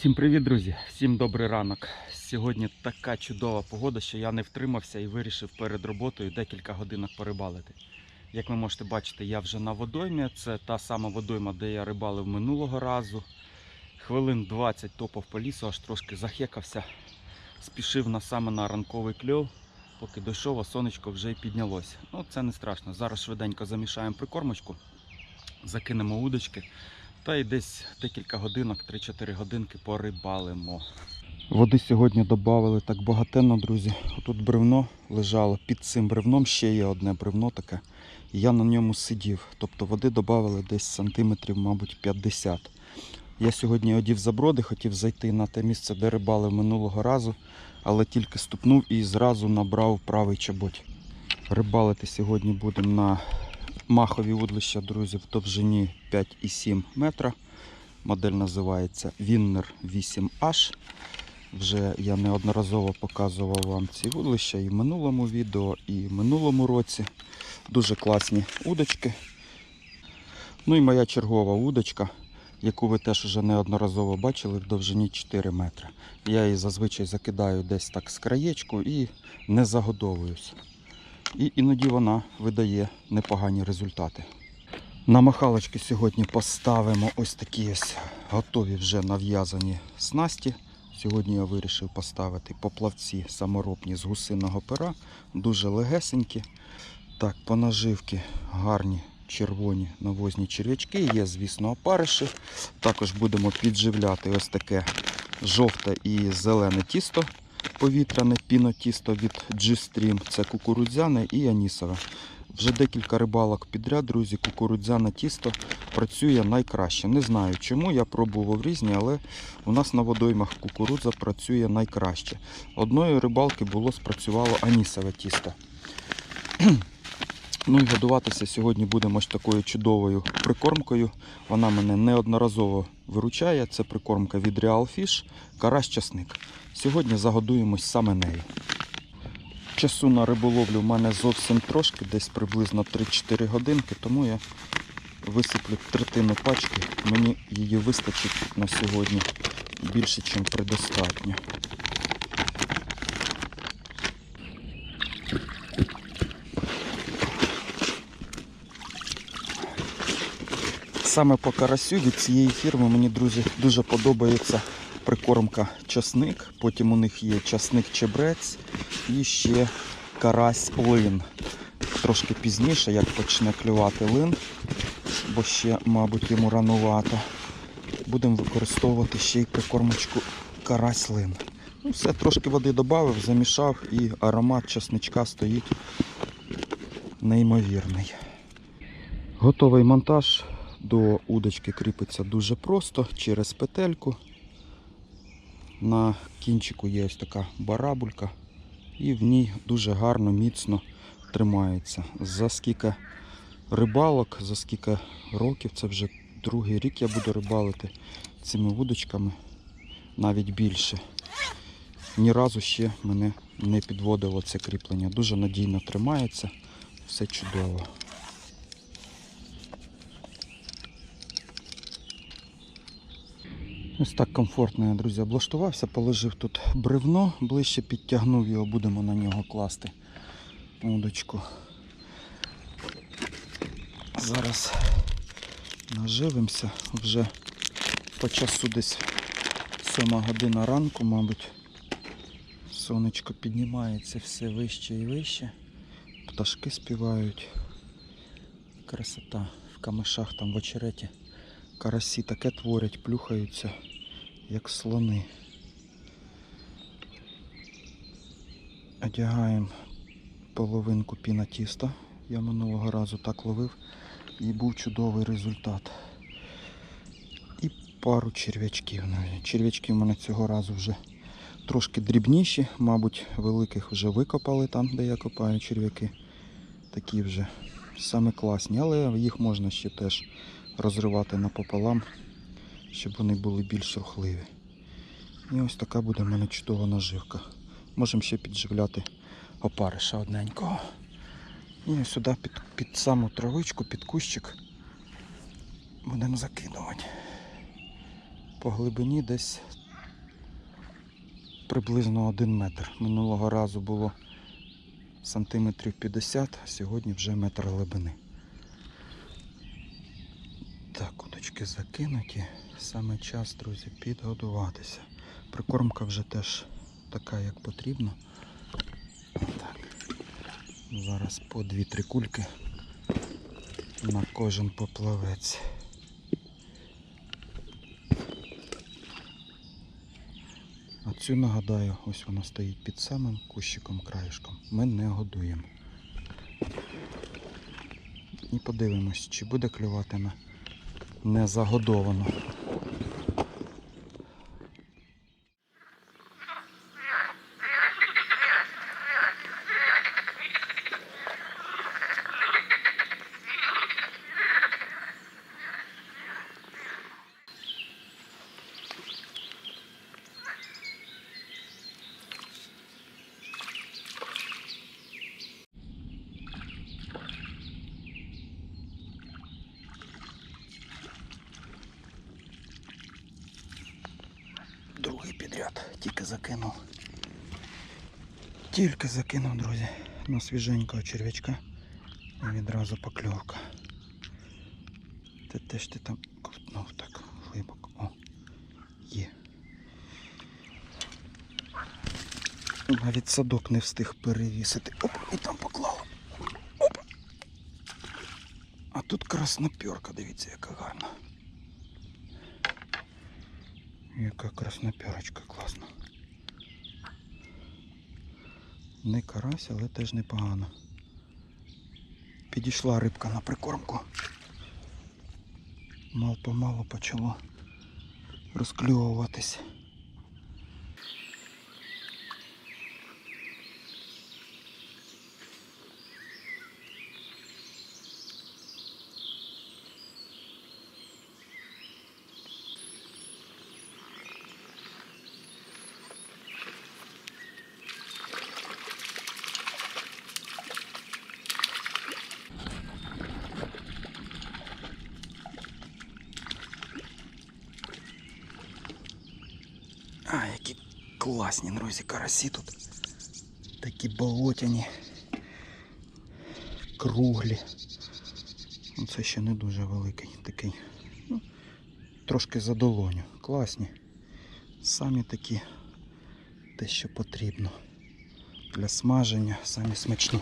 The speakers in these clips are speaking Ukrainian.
Всім привіт, друзі! Всім добрий ранок. Сьогодні така чудова погода, що я не втримався і вирішив перед роботою декілька годинок порибалити. Як ви можете бачити, я вже на водоймі. Це та сама водойма, де я рибалив минулого разу. Хвилин 20 топав по лісу, аж трошки захекався. Спішив на саме на ранковий кльов. Поки дійшов, а сонечко вже й піднялося. Ну, це не страшно. Зараз швиденько замішаємо прикормочку, закинемо удочки. Та й десь декілька годинок, 3-4 годинки порибалимо. Води сьогодні додали так багатенно, друзі. Отут бревно лежало. Під цим бревном ще є одне бревно таке. Я на ньому сидів. Тобто води додали десь сантиметрів, мабуть, 50. Я сьогодні одів заброди, хотів зайти на те місце, де рибалив минулого разу, але тільки ступнув і зразу набрав правий чоботь. Рибалити сьогодні будемо на Махові вудлища, друзі, в довжині 5,7 метра. Модель називається Winner 8H. Вже я неодноразово показував вам ці вудлища і в минулому відео, і в минулому році. Дуже класні удочки. Ну і моя чергова удочка, яку ви теж вже неодноразово бачили в довжині 4 метри. Я її зазвичай закидаю десь так з краєчку і не загодовуюсь. І іноді вона видає непогані результати. На махалочки сьогодні поставимо ось такі ось готові вже нав'язані снасті. Сьогодні я вирішив поставити поплавці саморобні з гусиного пера, дуже легесенькі. Так, по наживки гарні червоні навозні черв'ячки, є, звісно, опариші. Також будемо підживляти ось таке жовте і зелене тісто повітряне пінотісто від G-Stream. Це кукурудзяне і анісове. Вже декілька рибалок підряд, друзі, кукурудзяне тісто працює найкраще. Не знаю чому, я пробував різні, але у нас на водоймах кукурудза працює найкраще. Одної рибалки було спрацювало анісове тісто. Ну і годуватися сьогодні будемо ось такою чудовою прикормкою. Вона мене неодноразово виручає. Це прикормка від Real Fish, карась часник. Сьогодні загодуємось саме нею. Часу на риболовлю в мене зовсім трошки, десь приблизно 3-4 годинки, тому я висиплю третину пачки. Мені її вистачить на сьогодні більше, ніж предостатньо. Саме по карасю від цієї фірми мені, друзі, дуже подобається прикормка часник. Потім у них є часник чебрець і ще карась лин. Трошки пізніше, як почне клювати лин, бо ще, мабуть, йому ранувато. Будемо використовувати ще й прикормочку карась лин. Ну, все, трошки води додав, замішав і аромат часничка стоїть неймовірний. Готовий монтаж. До удочки кріпиться дуже просто через петельку. На кінчику є ось така барабулька, і в ній дуже гарно, міцно тримається. За скільки рибалок, за скільки років, це вже другий рік я буду рибалити цими вудочками, навіть більше. Ні разу ще мене не підводило це кріплення. Дуже надійно тримається, все чудово. Ось так комфортно я, друзі, облаштувався, положив тут бревно, ближче підтягнув його, будемо на нього класти удочку. Зараз наживимося, вже по часу десь 7 година ранку, мабуть. Сонечко піднімається все вище і вище. Пташки співають. Красота в камишах там в очереті. Карасі таке творять, плюхаються, як слони. Одягаємо половинку піна тіста. Я минулого разу так ловив і був чудовий результат. І пару черв'ячків. Черв'ячки в мене цього разу вже трошки дрібніші, мабуть, великих вже викопали там, де я копаю черв'яки. Такі вже саме класні, але їх можна ще теж розривати напополам, щоб вони були більш рухливі. І ось така буде в мене чудова наживка. Можемо ще підживляти опариша одненького. І сюди під, під саму травичку, під кущик будемо закидувати. По глибині десь приблизно 1 метр. Минулого разу було сантиметрів 50, а сьогодні вже метр глибини. Так, удочки закинуті. Саме час, друзі, підгодуватися. Прикормка вже теж така, як потрібно. Так. Зараз по 2-3 кульки на кожен поплавець. А цю нагадаю, ось вона стоїть під самим кущиком краєшком. Ми не годуємо. І подивимось, чи буде клювати на незагодовано. Другий підряд, тільки закинув. Тільки закинув, друзі, на свіженького черв'ячка і відразу покльовка. Ти теж ти там ковтнув так глибоко. О, є. Навіть садок не встиг перевісити. Оп, і там поклав. Оп. А тут краснопьорка, дивіться, яка гарна. Яка красноперочка класна. Не карась, але теж непогано. Підійшла рибка на прикормку. Мал помалу почало розкльовуватись. Класні, друзі, карасі тут. Такі болотяні. Круглі. Ну, Це ще не дуже великий такий. Ну, трошки за долоню. Класні. Самі такі те, що потрібно. Для смаження, самі смачні.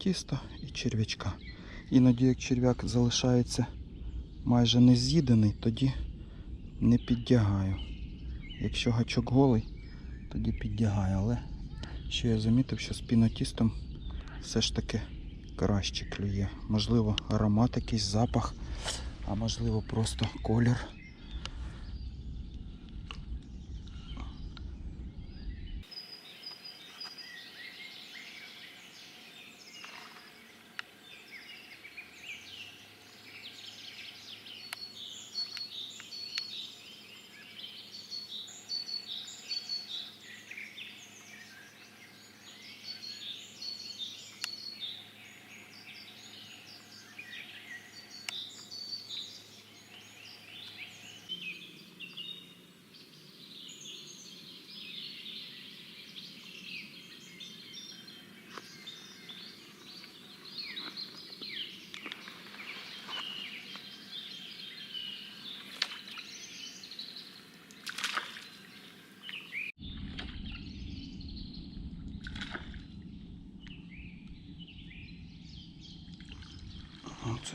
Пінотісто і черв'ячка. Іноді як черв'як залишається майже не з'їдений, тоді не піддягаю. Якщо гачок голий, тоді піддягаю. Але що я замітив, що з пінотістом все ж таки краще клює. Можливо, аромат якийсь запах, а можливо просто колір.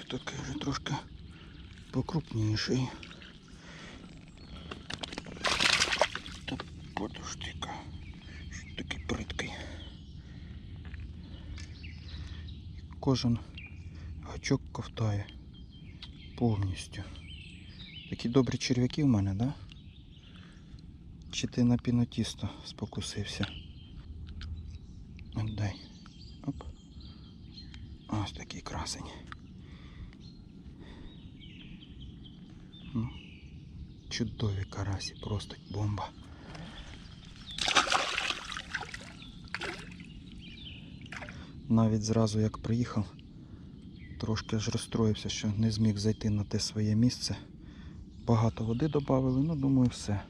Такий вже трошки покрупніший. Та подожди-ка. Що такий придкий. Кожен гачок ковтає повністю. Такі добрі черв'яки в мене, да? Чи ти на пінотісто спокусився? Отдай. Оп. Ось такий красень. Ну, Чудові карасі, просто бомба. Навіть зразу як приїхав, трошки аж розстроївся, що не зміг зайти на те своє місце. Багато води додали, ну думаю, все.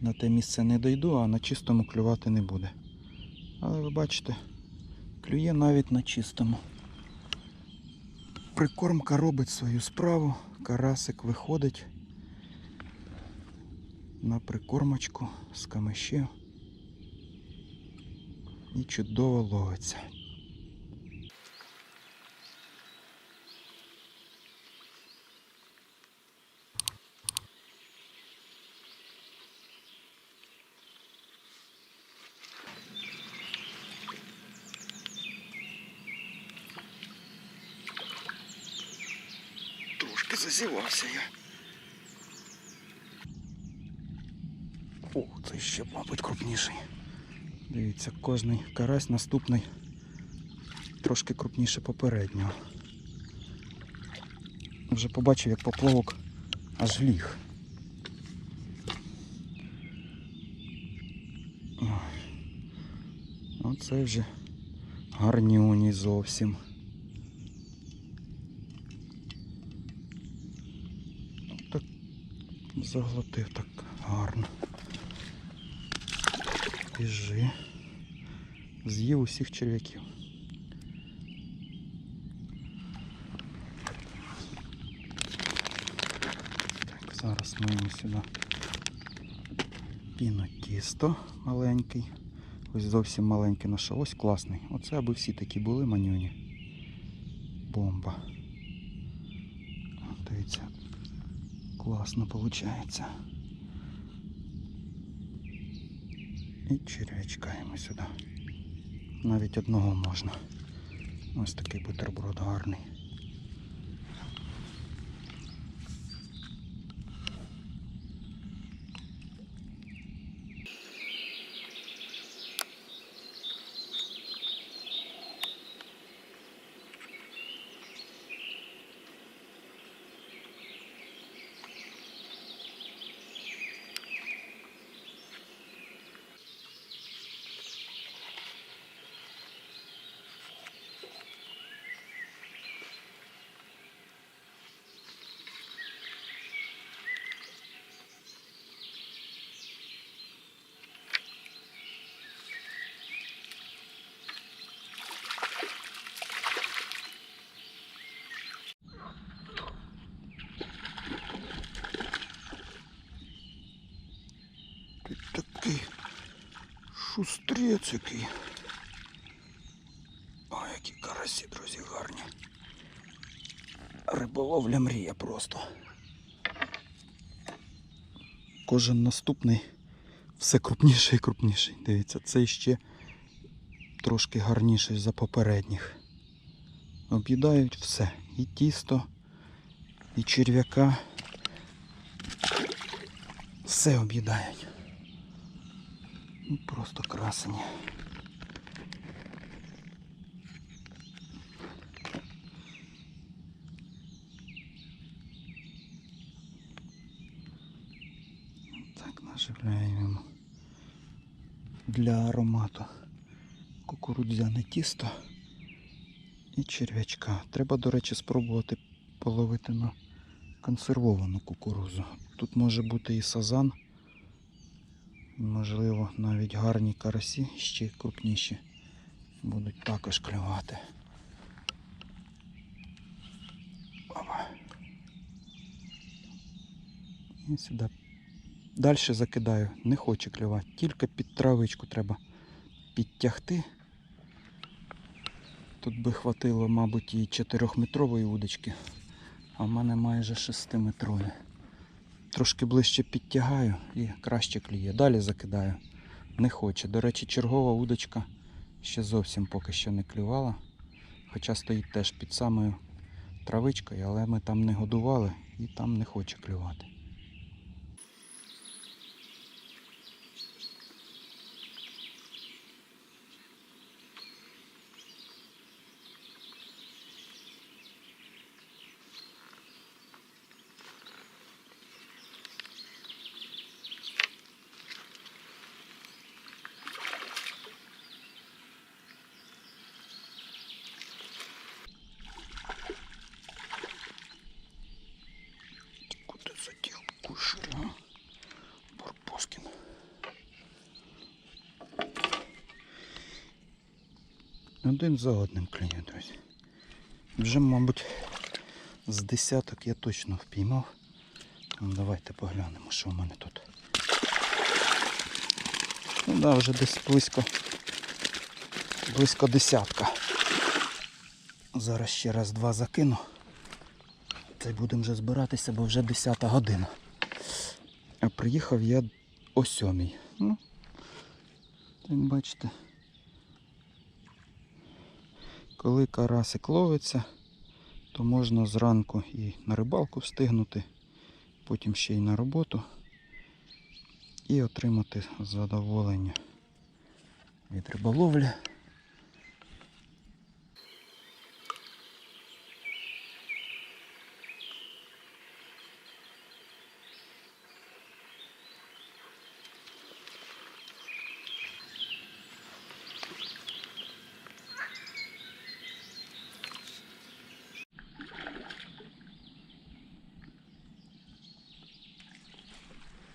На те місце не дойду, а на чистому клювати не буде. Але ви бачите, клює навіть на чистому. Прикормка робить свою справу, карасик виходить на прикормочку з камишів і чудово ловиться. Трошки зазівався я. О, це ще, мабуть, крупніший. Дивіться, кожний карась наступний трошки крупніше попереднього. Вже побачив, як поплавок аж ліг. Оце вже гарнюні зовсім. Так заглотив так гарно. Біжи. З'їв усіх черв'яків. Так, зараз ми йому сюди пінотісто маленький. Ось зовсім маленький нашов. Ось класний. Оце аби всі такі були манюні. Бомба. Дивіться, класно виходить. І черв'ячка йому сюди. Навіть одного можна. Ось такий бутерброд гарний. Шустрець який. О, які карасі, друзі, гарні. Риболовля мрія просто. Кожен наступний все крупніший і крупніший. Дивіться, цей ще трошки гарніший за попередніх. Об'їдають все. І тісто, і черв'яка. Все об'їдають. Ну, Просто красені. Так наживляємо для аромату кукурудзяне тісто і черв'ячка. Треба, до речі, спробувати половити на консервовану кукурузу. Тут може бути і сазан. Можливо, навіть гарні карасі, ще крупніші, будуть також клювати. Опа. І сюди. Далі закидаю, не хоче клювати, тільки під травичку треба підтягти. Тут би хватило, мабуть, і 4-метрової удочки, а в мене майже 6-метрові. Трошки ближче підтягаю і краще кліє. Далі закидаю. Не хоче. До речі, чергова удочка ще зовсім поки що не клювала. Хоча стоїть теж під самою травичкою, але ми там не годували і там не хоче клювати. Один за одним клює, друзі. Вже, мабуть, з десяток я точно впіймав. Ну, давайте поглянемо, що в мене тут. Ну да, вже десь близько, близько десятка. Зараз ще раз два закину. Та й будемо вже збиратися, бо вже 10 година. А приїхав я о сьомій. Ну, як бачите, коли карасик ловиться, то можна зранку і на рибалку встигнути, потім ще й на роботу і отримати задоволення від риболовлі.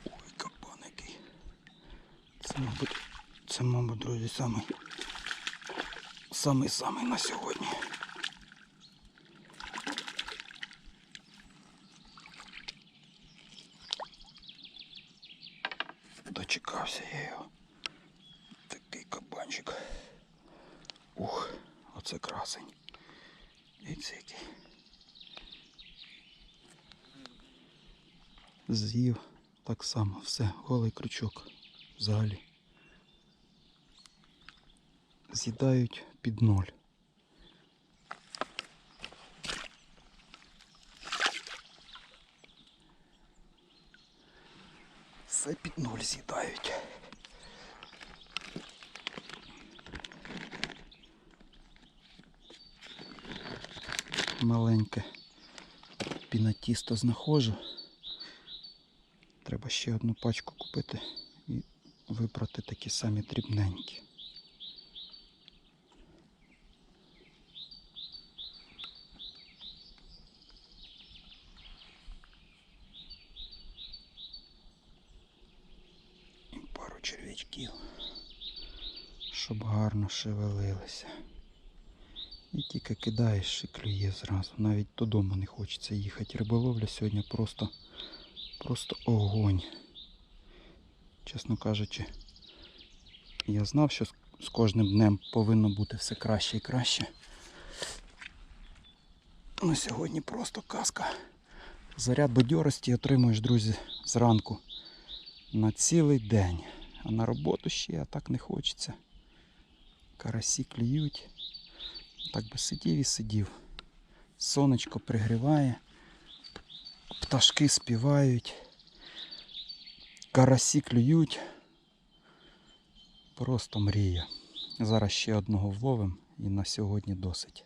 Ой, кабан який. Це, мабуть, це, мабуть, друзі, самий, самий самий на сьогодні. Дочекався я його. Такий кабанчик. Ух, оце красень. Дивіться який. З'їв так само, все, голий крючок взагалі. З'їдають під ноль. Все під ноль з'їдають. Маленьке пінатісто знаходжу. Треба ще одну пачку купити і вибрати такі самі дрібненькі. І пару черв'ячків, шевелилися. І тільки кидаєш і клює зразу. Навіть додому не хочеться їхати. Риболовля сьогодні просто Просто огонь. Чесно кажучи, я знав, що з кожним днем повинно бути все краще і краще. Ну сьогодні просто казка. Заряд бадьорості отримуєш, друзі, зранку на цілий день. А на роботу ще а так не хочеться. Карасі клюють. Так би сидів і сидів. Сонечко пригріває. Пташки співають, карасі клюють. Просто мрія. Зараз ще одного вловим і на сьогодні досить.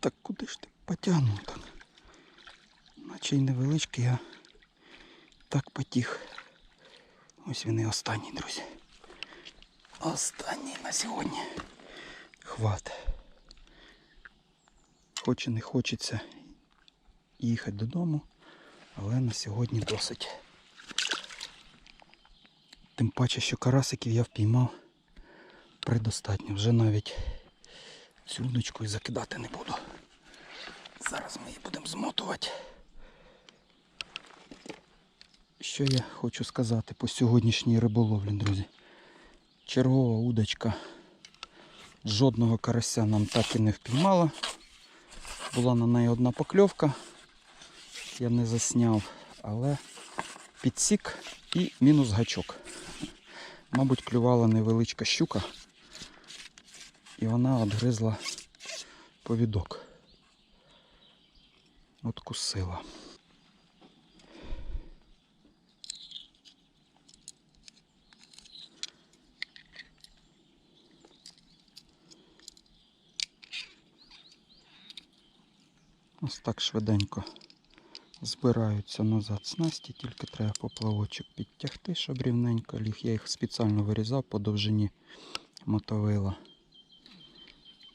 Так куди ж ти потягнув так? Наче й невеличкий, а так потіг. Ось він і останній, друзі. Останній на сьогодні. Хват. Хоч і не хочеться їхати додому, але на сьогодні досить. Тим паче, що карасиків я впіймав предостатньо. Вже навіть цю удочку і закидати не буду. Зараз ми її будемо змотувати. Що я хочу сказати по сьогоднішній риболовлі, друзі. Чергова удочка. Жодного карася нам так і не впіймала. Була на неї одна покльовка. Я не засняв, але підсік і мінус гачок. Мабуть, клювала невеличка щука. І вона відгризла повідок. Откусила. Ось так швиденько збираються назад снасті, тільки треба поплавочок підтягти, щоб рівненько ліг. Я їх спеціально вирізав по довжині мотовила.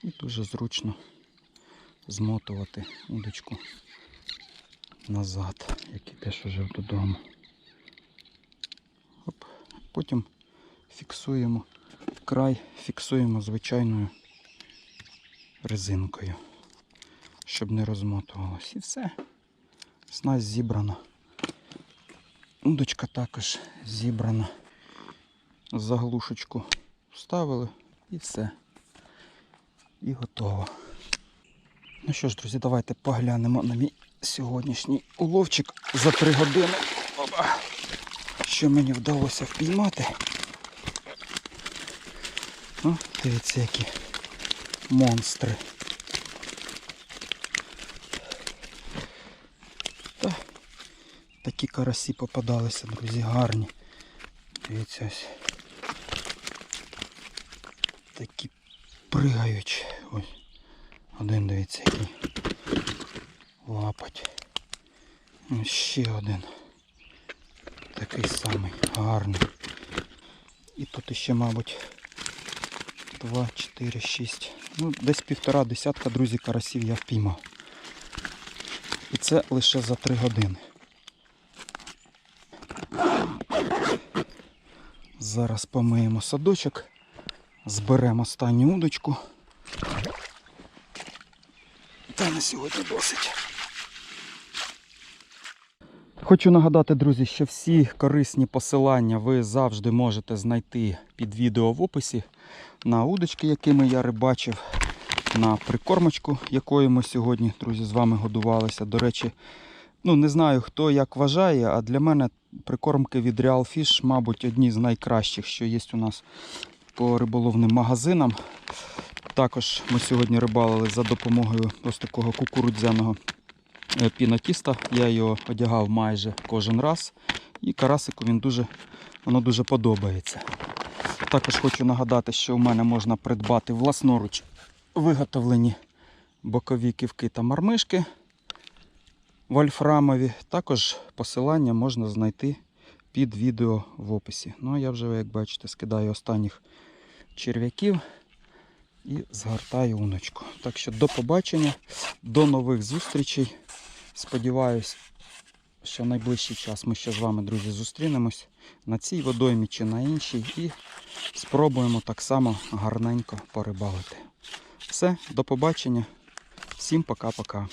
І дуже зручно змотувати удочку назад, як ідеш уже додому. Оп. Потім фіксуємо край, фіксуємо звичайною резинкою, щоб не розмотувалось. І все. Снасть зібрана. Удочка також зібрана. Заглушечку вставили і все. І готово. Ну що ж, друзі, давайте поглянемо на мій сьогоднішній уловчик за 3 години. Опа. Що мені вдалося впіймати. О, дивіться, які монстри. Та, такі карасі попадалися, друзі, гарні. Дивіться ось. Такі пригаючі. Ось. Один дивіться, який. Лапать. Ось Ще один. Такий самий гарний. І тут ще, мабуть, 2, 4, 6. Ну, десь півтора десятка, друзі, карасів я впіймав. І це лише за 3 години. Зараз помиємо садочок, зберемо останню удочку. Та на сьогодні досить. Хочу нагадати, друзі, що всі корисні посилання ви завжди можете знайти під відео в описі на удочки, якими я рибачив, на прикормочку, якою ми сьогодні, друзі, з вами годувалися. До речі, ну не знаю хто як вважає, а для мене прикормки від Real Fish, мабуть, одні з найкращих, що є у нас по риболовним магазинам. Також ми сьогодні рибалили за допомогою ось такого кукурудзяного е, пінотіста. Я його одягав майже кожен раз. І карасику він дуже, воно дуже подобається. Також хочу нагадати, що в мене можна придбати власноруч виготовлені бокові ківки та мармишки вольфрамові. Також посилання можна знайти під відео в описі. Ну а я вже, як бачите, скидаю останніх черв'яків і згортаю уночку. Так що до побачення, до нових зустрічей. Сподіваюсь, що в найближчий час ми ще з вами, друзі, зустрінемось на цій водоймі чи на іншій і спробуємо так само гарненько порибалити. Все, до побачення. Всім пока-пока.